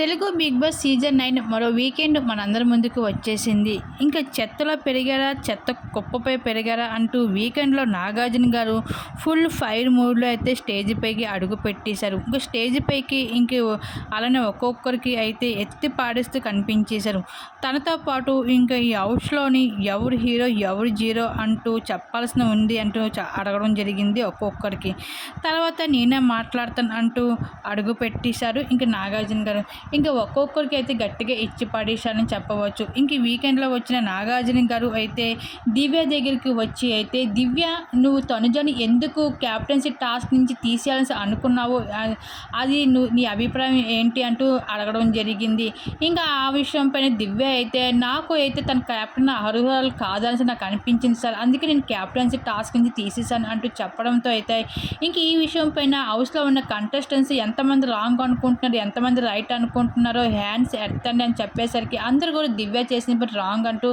Telugu Bigg Boss season nine మరో weekend మనందరి ముందుకు వచ్చేసింది. ఇంకా చెత్తలో పెరిగారా చెత్త కుప్పపై పెరిగారా అంటూ వీకెండ్లో నాగార్జున గారు ఫుల్ ఫైర్ మూడ్లో అయితే స్టేజ్ పైకి అడుగు పెట్టేశారు. ఇంకా స్టేజ్ పైకి ఇంక అలానే ఒక్కొక్కరికి అయితే ఎత్తి పాడిస్తూ కనిపించేశారు. తనతో పాటు ఇంకా ఈ హౌస్లోని ఎవరు హీరో ఎవరు జీరో అంటూ చెప్పాల్సిన ఉంది అంటూ అడగడం జరిగింది ఒక్కొక్కరికి. తర్వాత నేనే మాట్లాడతాను అంటూ అడుగు పెట్టేశారు. ఇంకా నాగార్జున గారు ఇంకా ఒక్కొక్కరికి అయితే గట్టిగా ఇచ్చి పడేశారని చెప్పవచ్చు. ఇంక వీకెండ్లో వచ్చిన నాగార్జున గారు అయితే దివ్య దగ్గరికి వచ్చి అయితే దివ్య నువ్వు తనుజని ఎందుకు క్యాప్టెన్సీ టాస్క్ నుంచి తీసేయాలని అనుకున్నావు? అది నువ్వు నీ అభిప్రాయం ఏంటి? అంటూ అడగడం జరిగింది. ఇంకా ఆ విషయం పైన దివ్య అయితే నాకు అయితే తన క్యాప్టెన్ అర్హురాలు కాదని నాకు అనిపించింది సార్. అందుకే నేను క్యాప్టెన్సీ టాస్క్ నుంచి తీసేసాను అంటూ చెప్పడంతో అయితే ఇంక ఈ విషయం పైన హౌస్లో ఉన్న కంటెస్టెన్సీ ఎంతమంది రాంగ్ అనుకుంటున్నారు? ఎంతమంది రైట్ అనుకుంటున్నారు? అనుకుంటున్నారో హ్యాండ్స్ ఎత్తండి అని చెప్పేసరికి అందరూ కూడా దివ్య చేసిన బట్ రాంగ్ అంటూ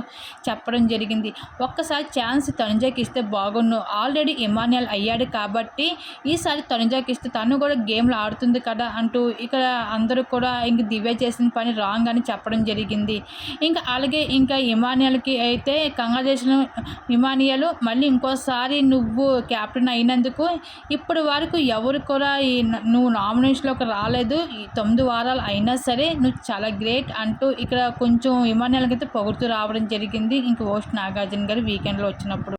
చెప్పడం జరిగింది. ఒక్కసారి ఛాన్స్ తనుజాకి ఇస్తే బాగున్ను. ఆల్రెడీ ఇమాన్యుయల్ అయ్యాడు కాబట్టి ఈసారి తనుజాకి ఇస్తే తను కూడా గేమ్లు ఆడుతుంది కదా అంటూ ఇక్కడ అందరూ కూడా ఇంక దివ్య చేసిన పని రాంగ్ అని చెప్పడం జరిగింది. ఇంకా అలాగే ఇంకా ఇమానియల్కి అయితే కంగ్రాచులేషన్ ఇమానియల్ మళ్ళీ ఇంకోసారి నువ్వు క్యాప్టెన్ అయినందుకు ఇప్పటి వరకు ఎవరు కూడా ఈ నువ్వు నామినేషన్లోకి రాలేదు. ఈ తొమ్మిది వారాలు అయిన అయినా సరే నువ్వు చాలా గ్రేట్ అంటూ ఇక్కడ కొంచెం విమానాలకైతే పొగుడుతూ రావడం జరిగింది. ఇంక ఓస్ట్ నాగార్జున గారు వీకెండ్లో వచ్చినప్పుడు.